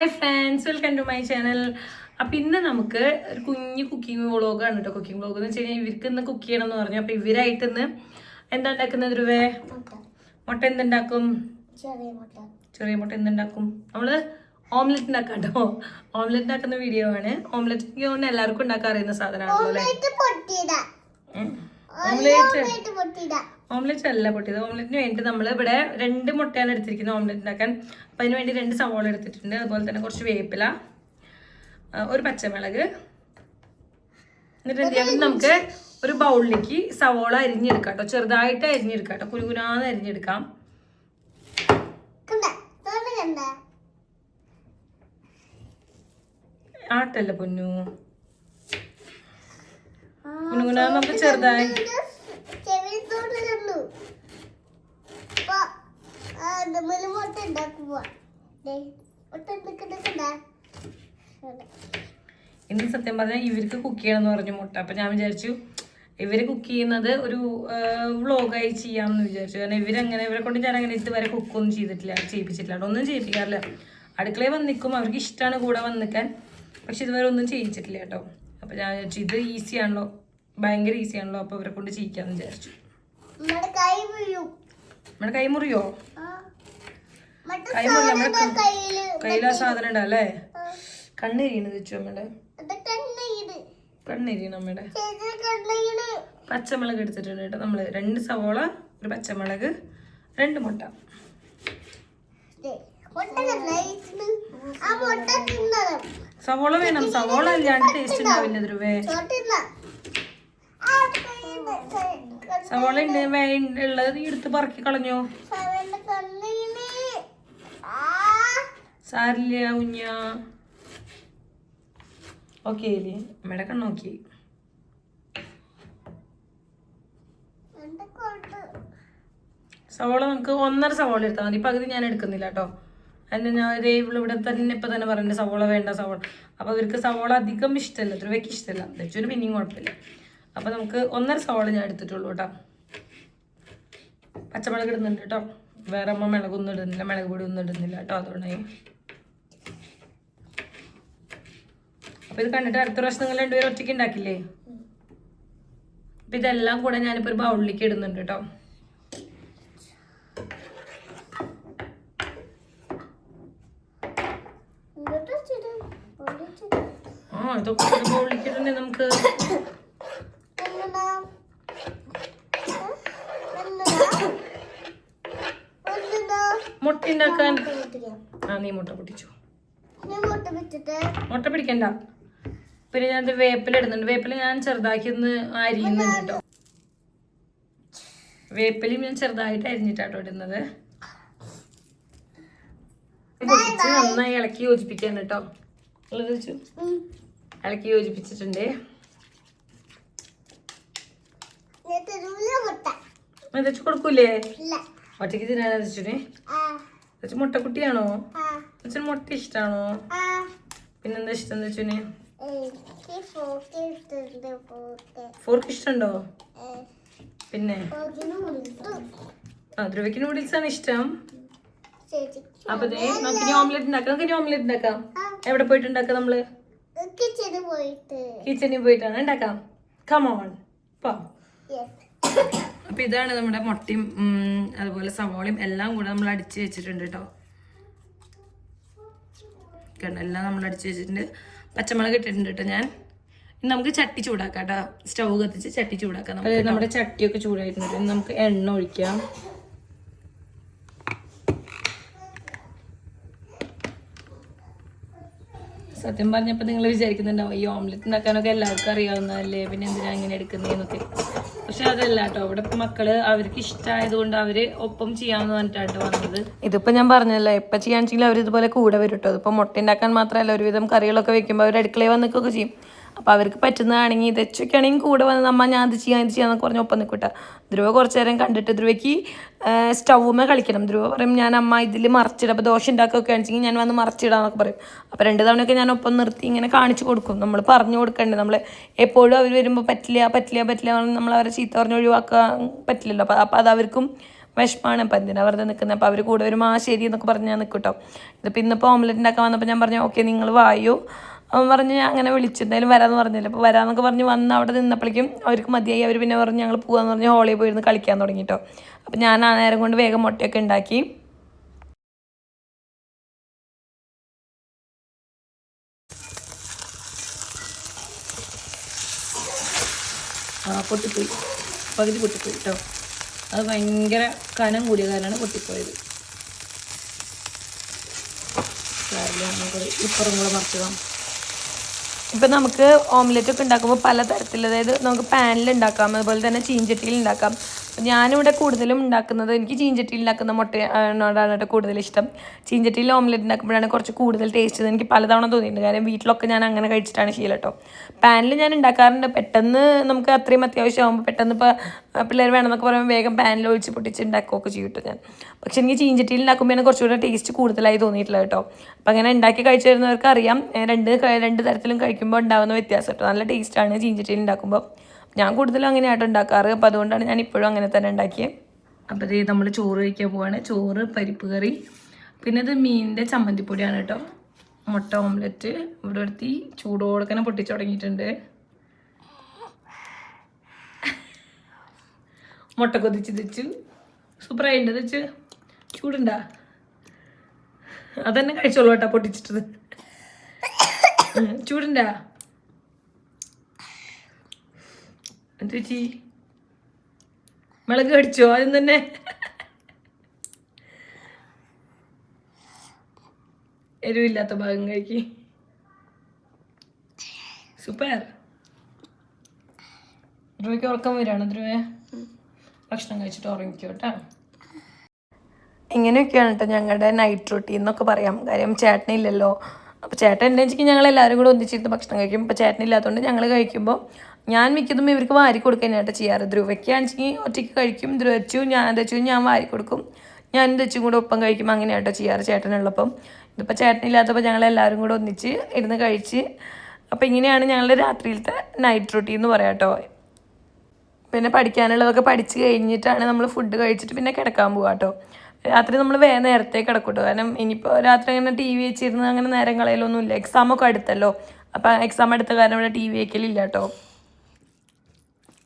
Hi friends welcome to my channel അപ്പം ഇന്ന് നമുക്ക് ഒരു കുഞ്ഞ് കുക്കിംഗ് വ്ളോഗാണ് കേട്ടോ കുക്കിംഗ് വ്ളോഗ് എന്ന് വെച്ച് കഴിഞ്ഞാൽ ഇവർക്ക് ഇന്ന് കുക്ക് ചെയ്യണം എന്ന് പറഞ്ഞു. അപ്പം ഇവരായിട്ട് ഇന്ന് എന്താ ഉണ്ടാക്കുന്നത് ധ്രുവേ? മുട്ട എന്തുണ്ടാക്കും? ചെറിയ മുട്ട. എന്തുണ്ടാക്കും? നമ്മൾ ഓംലെറ്റ് ഉണ്ടാക്കാം കേട്ടോ ഓംലെറ്റ് ഉണ്ടാക്കുന്ന വീഡിയോ ആണ്. ഓംലെറ്റ് എനിക്ക് തോന്നുന്നു എല്ലാവർക്കും ഉണ്ടാക്കാൻ അറിയുന്ന സാധനമാണല്ലോ അല്ലേ? ഓംലെറ്റ് ഓംലെറ്റ് അല്ല പൊട്ടിയത്. ഓംലെറ്റിന് വേണ്ടി നമ്മൾ ഇവിടെ രണ്ട് മുട്ടയാണ് എടുത്തിരിക്കുന്നത് ഓംലെറ്റ് ഉണ്ടാക്കാൻ. അപ്പം അതിന് വേണ്ടി രണ്ട് സവോള എടുത്തിട്ടുണ്ട്. അതുപോലെ തന്നെ കുറച്ച് വേപ്പില ഒരു പച്ചമുളക്. എന്നിട്ട് എന്ത് ചെയ്യാം? നമുക്ക് ഒരു ബൗളിലേക്ക് സവോള അരിഞ്ഞെടുക്കാം കേട്ടോ. ചെറുതായിട്ട് അരിഞ്ഞെടുക്കാം കേട്ടോ. കുരുകുരാന്ന് അരിഞ്ഞെടുക്കാം. ആട്ടല്ല പൊന്നു? കുനുകുനാന്ന് നമുക്ക് ചെറുതായി ചെവി തോന്ന കണ്ടു അപ്പൊ നമ്മൾ മുട്ട മുട്ട ഇന്ന് സത്യം പറഞ്ഞാൽ ഇവർക്ക് കുക്ക് ചെയ്യണം എന്ന് പറഞ്ഞു മുട്ട. അപ്പം ഞാൻ വിചാരിച്ചു ഇവർ കുക്ക് ചെയ്യുന്നത് ഒരു വ്ളോഗായി ചെയ്യാമെന്ന് വിചാരിച്ചു. കാരണം ഇവരങ്ങനെ ഇവരെ കൊണ്ട് ഞാൻ അങ്ങനെ ഇതുവരെ കുക്കൊന്നും ചെയ്തിട്ടില്ല ചെയ്യിപ്പിച്ചിട്ടില്ല. ഒന്നും ചെയ്യിപ്പിക്കാറില്ല. അടുക്കളയിൽ വന്ന് നിൽക്കും. അവർക്ക് ഇഷ്ടമാണ് കൂടെ വന്ന് നിൽക്കാൻ. പക്ഷെ ഇതുവരെ ഒന്നും ചെയ്യിച്ചിട്ടില്ല കേട്ടോ. അപ്പം ഞാൻ വിചാരിച്ചു ഇത് ഈസി ആണല്ലോ. ഭയങ്കര ഈസി ആണല്ലോ. അപ്പോൾ ഇവരെ കൊണ്ട് ചെയ്യിക്കാമെന്ന് വിചാരിച്ചു. നമ്മുടെ കൈ മുറിയോ? കൈ നമ്മുടെ സാധനം കയ്യിൽ സാധനം ഉണ്ടല്ലേ കണ്ണെരിയണത് കണ്ണീര് കണ്ണെരിയണം അമ്മയുടെ പച്ചമുളക് എടുത്തിട്ടുണ്ട് കേട്ടോ നമ്മൾ. രണ്ട് സവോള ഒരു പച്ചമുളക് രണ്ട് മുട്ട. സവോള വേണം. സവോള അല്ലാണ്ട് ടേസ്റ്റ് ഉണ്ടാവില്ല ധ്രുവേ സവോള ഉണ്ട് ഉള്ളത് നീ എടുത്ത് പറക്കി കളഞ്ഞോ? സാരില്ല കുഞ്ഞ ഓക്കെ ഇല്ലേ അമ്മയുടെ കണ്ണോക്കി സവോള നമുക്ക് ഒന്നര സവോള എടുത്താൽ മതി. പകുതി ഞാൻ എടുക്കുന്നില്ല കേട്ടോ. അതിന് ഞാൻ ഇതേ ഇവിടെ തന്നെ ഇപ്പം തന്നെ പറയുന്നത് സവോള വേണ്ട സവോള. അപ്പോൾ ഇവർക്ക് സവോള അധികം ഇഷ്ടമല്ല ധ്രുവയ്ക്ക് ഇഷ്ടമല്ല ധരിച്ചൊരു പിന്നെയും കുഴപ്പമില്ല. അപ്പോൾ നമുക്ക് ഒന്നര സവോള ഞാൻ എടുത്തിട്ടുള്ളൂ കേട്ടോ. പച്ചമുളക് ഇടുന്നുണ്ട് കേട്ടോ. വേറെ അമ്മ മുളകൊന്നും ഇടുന്നില്ല മുളക് പൊടി ഒന്നും ഇടുന്നില്ല കേട്ടോ അതുകൊണ്ടായി അപ്പോൾ ഇത് കണ്ടിട്ട് അടുത്ത പ്രാവശ്യം നിങ്ങൾ രണ്ടുപേരും ഒറ്റയ്ക്ക് ഉണ്ടാക്കില്ലേ? അപ്പൊ ഇതെല്ലാം കൂടെ ഞാനിപ്പോ ഒരു ബൗളിലേക്ക് ഇടുന്നുണ്ട് കേട്ടോ. ആ ഇതൊക്കെ ബൗളിലേക്ക് ഇടണ്ടേ നമുക്ക്. മുട്ട ഉണ്ടാക്കാൻ. ആ നീ മുട്ട പൊട്ടിച്ചു. മുട്ട പിടിക്കണ്ട. പിന്നെ ഞാൻ വേപ്പില ഇടുന്നുണ്ട് വേപ്പില ഞാൻ ചെറുതാക്കി ഒന്ന് അരിയുന്നുണ്ട് കേട്ടോ. വേപ്പിലയും ഞാൻ ചെറുതായിട്ട് അരിഞ്ഞിട്ടാട്ടോ ഇടുന്നത്. പൊട്ടിച്ച് നന്നായി ഇളക്കി യോജിപ്പിക്കാൻ കേട്ടോ. വെച്ചു ഇളക്കി യോജിപ്പിച്ചിട്ടുണ്ട്. വെച്ച് കൊടുക്കൂലേ? ഒറ്റയ്ക്ക് ഒറ്റയ്ക്ക് തിന്നാനാ വെച്ചിനെ ആ. മുട്ടക്കുട്ടിയാണോ? ആ. വെച്ചിന് മുട്ട ഇഷ്ടാണോ? പിന്നെന്താ ഇഷ്ടം വെച്ചുനെ ഫോർക്ക് ഇഷ്ടമുണ്ടോ പിന്നെ? ആ ധ്രുവയ്ക്ക് നൂഡിൽസ് ആണ് ഇഷ്ടം. അപ്പൊ നമുക്ക് ഇനി ഓംലെറ്റ് ഉണ്ടാക്കാം. നമുക്ക് ഇനി ഓംലെറ്റ് ഉണ്ടാക്കാം. എവിടെ പോയിട്ട് ഉണ്ടാക്കാം നമ്മൾ കിച്ചണിൽ പോയിട്ടാണ്. ഉണ്ടാക്കാം. കമോൺ അപ്പൊ ഇതാണ് നമ്മുടെ മുട്ടയും അതുപോലെ സവോളയും എല്ലാം കൂടെ നമ്മൾ അടിച്ച് വെച്ചിട്ടുണ്ട് കേട്ടോ. എല്ലാം നമ്മൾ അടിച്ച് വെച്ചിട്ടുണ്ട്. പച്ചമുളക് ഇട്ടിട്ടുണ്ട് കേട്ടോ ഞാൻ. നമുക്ക് ചട്ടി ചൂടാക്കാം കേട്ടോ. സ്റ്റൗ കത്തിച്ച് ചട്ടി ചൂടാക്കാം നമുക്ക് നമ്മുടെ ചട്ടിയൊക്കെ ചൂടായിട്ടുണ്ട്. നമുക്ക് എണ്ണ ഒഴിക്കാം. സത്യം പറഞ്ഞപ്പോൾ നിങ്ങൾ വിചാരിക്കുന്നുണ്ടാവും ഈ ഓംലെറ്റ് ഉണ്ടാക്കാനൊക്കെ എല്ലാവർക്കും അറിയാവുന്നതല്ലേ പിന്നെ എന്തിനാ ഇങ്ങനെ എടുക്കുന്നതെന്നൊക്കെ പക്ഷെ അതല്ല കേട്ടോ ഇവിടെ ഇപ്പം മക്കൾ അവർക്ക് ഇഷ്ടമായത് കൊണ്ട് അവർ ഒപ്പം ചെയ്യാമെന്ന് പറഞ്ഞിട്ടാണ് വന്നത്. ഇതിപ്പോ ഞാൻ പറഞ്ഞല്ലോ എപ്പോൾ ചെയ്യാണെങ്കിലും അവർ ഇതുപോലെ കൂടെ വരും കേട്ടോ ഇതിപ്പോൾ മുട്ട ഉണ്ടാക്കാൻ മാത്രമല്ല ഒരുവിധം കറികളൊക്കെ വെക്കുമ്പോൾ അവർ അടുക്കളയിൽ വന്നിക്കൊക്കെ ചെയ്യും. അപ്പോൾ അവർക്ക് പറ്റുന്നതാണെങ്കിൽ ഇതൊക്കെ ആണെങ്കിൽ കൂടെ വന്ന് നമ്മ ഞാൻ അത് ചെയ്യാം ഇത് ചെയ്യാമെന്ന് പറഞ്ഞ് ഒപ്പം നിൽക്കട്ടെ ധ്രുവ കുറച്ച് നേരം കണ്ടിട്ട് ധ്രുവയ്ക്ക് സ്റ്റൗമേ കളിക്കണം. ധ്രുവ പറയും ഞാൻ അമ്മ ഇതിൽ മറിച്ചിടാം. അപ്പോൾ ദോശ ഉണ്ടാക്കുകയൊക്കെ ആണെങ്കിൽ ഞാൻ വന്ന് മറിച്ചിടാന്നൊക്കെ പറയും. അപ്പോൾ രണ്ട് തവണയൊക്കെ ഞാൻ ഒപ്പം നിർത്തി ഇങ്ങനെ കാണിച്ചു കൊടുക്കും. നമ്മൾ പറഞ്ഞു കൊടുക്കണ്ടേ. നമ്മൾ എപ്പോഴും അവർ വരുമ്പോൾ പറ്റില്ല പറ്റില്ല പറ്റില്ല പറഞ്ഞാൽ നമ്മൾ അവരെ ചീത്ത പറഞ്ഞ് ഒഴിവാക്കാൻ പറ്റില്ലല്ലോ. അപ്പോൾ അപ്പോൾ അത് അവർക്കും വിഷമാണ്. അപ്പം എന്തിനാണ് വെറുതെ നിൽക്കുന്നത് അപ്പോൾ അവർ കൂടെ വരുമ്പോൾ ആ ശരി എന്നൊക്കെ പറഞ്ഞ് ഞാൻ നിൽക്കും കേട്ടോ. ഇതിപ്പോൾ ഇന്നിപ്പോൾ ഓംലെറ്റ് ഉണ്ടാക്കാൻ വന്നപ്പോൾ ഞാൻ പറഞ്ഞു ഓക്കെ നിങ്ങൾ വായു. അവൻ പറഞ്ഞ് അങ്ങനെ വിളിച്ചിട്ടുണ്ടായാലും വരാമെന്ന് പറഞ്ഞില്ല? അപ്പോൾ വരാമെന്നൊക്കെ പറഞ്ഞ് വന്ന് അവിടെ നിന്നപ്പോഴേക്കും അവർക്ക് മതിയായി. അവർ പിന്നെ പറഞ്ഞ് ഞങ്ങൾ പോകാമെന്ന് പറഞ്ഞ് ഹോളിൽ പോയിരുന്ന് കളിക്കാൻ തുടങ്ങി കേട്ടോ അപ്പോൾ ഞാൻ ആ നേരം കൊണ്ട് വേഗം മുട്ടയൊക്കെ ഉണ്ടാക്കി. ആ പൊട്ടിപ്പോയി. പകുതി പൊട്ടിപ്പോയി കേട്ടോ അത് ഭയങ്കര കനം കൂടിയ കാരണമാണ് പൊട്ടിപ്പോയത്. ഇപ്പുറം കൂടെ മറിച്ചതാം ഇപ്പം നമുക്ക് ഓംലെറ്റ് ഒക്കെ ഉണ്ടാക്കുമ്പോൾ പല തരത്തിൽ അതായത് നമുക്ക് പാനിൽ ഉണ്ടാക്കാം അതുപോലെ തന്നെ ചീഞ്ചട്ടിയിൽ ഉണ്ടാക്കാം. ഞാനിവിടെ കൂടുതലും ഉണ്ടാക്കുന്നത് എനിക്ക് ചീഞ്ചട്ടിയിൽ ഉണ്ടാക്കുന്ന മുട്ടയോടാണ് കേട്ടോ കൂടുതൽ ഇഷ്ടം. ചീഞ്ചട്ടിയിൽ ഓംലെറ്റ് ഉണ്ടാക്കുമ്പോഴാണ് കുറച്ച് കൂടുതൽ ടേസ്റ്റ് എനിക്ക് പലതവണ തോന്നിയിട്ടുണ്ട്. കാരണം വീട്ടിലൊക്കെ ഞാൻ അങ്ങനെ കഴിച്ചിട്ടാണ് ശീലം കേട്ടോ. പാനിൽ ഞാൻ ഉണ്ടാക്കാറുണ്ട്. പെട്ടെന്ന് നമുക്ക് അത്രയും അത്യാവശ്യമാകുമ്പോൾ പെട്ടെന്ന് ഇപ്പോൾ പിള്ളേർ വേണമെന്നൊക്കെ പറയുമ്പോൾ വേഗം പാനിൽ ഒഴിച്ച് പൊട്ടിച്ച് ഉണ്ടാക്കുകയൊക്കെ ചെയ്യും ഞാൻ. പക്ഷെ എനിക്ക് ചീഞ്ചട്ടിയിൽ ഉണ്ടാക്കുമ്പോഴാണ് കുറച്ചുകൂടെ ടേസ്റ്റ് കൂടുതലായി തോന്നിയിട്ടില്ല കേട്ടോ. അപ്പം അങ്ങനെ ഉണ്ടാക്കി കഴിച്ചു വരുന്നവർക്ക് അറിയാം രണ്ട് രണ്ട് തരത്തിലും കഴിക്കുമ്പോൾ ഉണ്ടാകുന്ന വ്യത്യാസം കേട്ടോ. നല്ല ടേസ്റ്റാണ് ചീഞ്ചട്ടിയിൽ ഉണ്ടാക്കുമ്പോൾ. ഞാൻ കൂടുതലും അങ്ങനെയായിട്ട് ഉണ്ടാക്കാറ്. അപ്പോൾ അതുകൊണ്ടാണ് ഞാൻ ഇപ്പോഴും അങ്ങനെ തന്നെ ഉണ്ടാക്കിയത് അപ്പോൾ ഇത് നമ്മൾ ചോറ് കഴിക്കാൻ പോവാണ്. ചോറ് പരിപ്പ് കറി പിന്നെ ഇത് മീനിന്റെ ചമ്മന്തിപ്പൊടിയാണ് കേട്ടോ. മുട്ട ഓംലെറ്റ്. ഇവിടെ ഒരുത്തി ചൂടോടക്കനെ പൊട്ടിച്ചു തുടങ്ങിയിട്ടുണ്ട്. മുട്ട കൊതിച്ച് തെച്ചു സൂപ്പറായിട്ടുണ്ട് തെച്ച് ചൂടുണ്ടാ? അതന്നെ കഴിച്ചോളൂ കേട്ടോ പൊട്ടിച്ചിട്ടത്. ചൂടുണ്ടാ? എന്ത് ചേച്ചി മുളക് കടിച്ചോ? ആദ്യം തന്നെ. എരിവില്ലാത്ത ഭാഗം കഴിക്ക്. സൂപ്പർ. ധ്രുവയ്ക്ക് ഉറക്കം വരികയാണ് ധ്രുവേ. ഭക്ഷണം കഴിച്ചിട്ട് ഉറങ്ങിക്കോ കേട്ടോ. ഇങ്ങനെയൊക്കെയാണ് കേട്ടോ ഞങ്ങളുടെ നൈറ്റ് റൊട്ടീൻ എന്നൊക്കെ പറയാം. കാര്യം ചേട്ടനില്ലല്ലോ. അപ്പോൾ ചേട്ടൻ വെച്ചാൽ ഞങ്ങൾ എല്ലാവരും കൂടെ ഒന്നിച്ചിരുന്ന് ഭക്ഷണം കഴിക്കും. ഇപ്പോൾ ചേട്ടനില്ലാത്തതുകൊണ്ട് ഞങ്ങൾ കഴിക്കുമ്പോൾ ഞാൻ മിക്കതും ഇവർക്ക് വാരി കൊടുക്കാനായിട്ട് ചെയ്യാറ്. ധ്രുവയ്ക്കാണെങ്കിൽ ഒറ്റയ്ക്ക് കഴിക്കും. ധ്രുവച്ചു ഞാൻ തെച്ചു ഞാൻ വാരി കൊടുക്കും. ഞാൻ തെച്ചും കൂടെ ഒപ്പം കഴിക്കും. അങ്ങനെയായിട്ടോ ചെയ്യാറ് ചേട്ടനുള്ളപ്പം. ഇതിപ്പോൾ ചേട്ടനില്ലാത്തപ്പോൾ ഞങ്ങൾ എല്ലാവരും കൂടെ ഒന്നിച്ച് ഇരുന്ന് കഴിച്ച് അപ്പോൾ ഇങ്ങനെയാണ് ഞങ്ങളുടെ രാത്രിയിലത്തെ നൈറ്റ് റൊട്ടി എന്ന് പറയാം കേട്ടോ. പിന്നെ പഠിക്കാനുള്ളതൊക്കെ പഠിച്ച് കഴിഞ്ഞിട്ടാണ് നമ്മൾ ഫുഡ് കഴിച്ചിട്ട് പിന്നെ കിടക്കാൻ പോകാം കേട്ടോ. രാത്രി നമ്മൾ വേ നേരത്തെ കിടക്കൂട്ടോ. കാരണം ഇനിയിപ്പോൾ രാത്രി അങ്ങനെ ടി വി വെച്ചിരുന്ന് അങ്ങനെ നേരം കളയലൊന്നുമില്ല. എക്സാമൊക്കെ അടുത്തല്ലോ. അപ്പം എക്സാം അടുത്ത കാരണം ഇവിടെ ടി വി വയ്ക്കലില്ല കേട്ടോ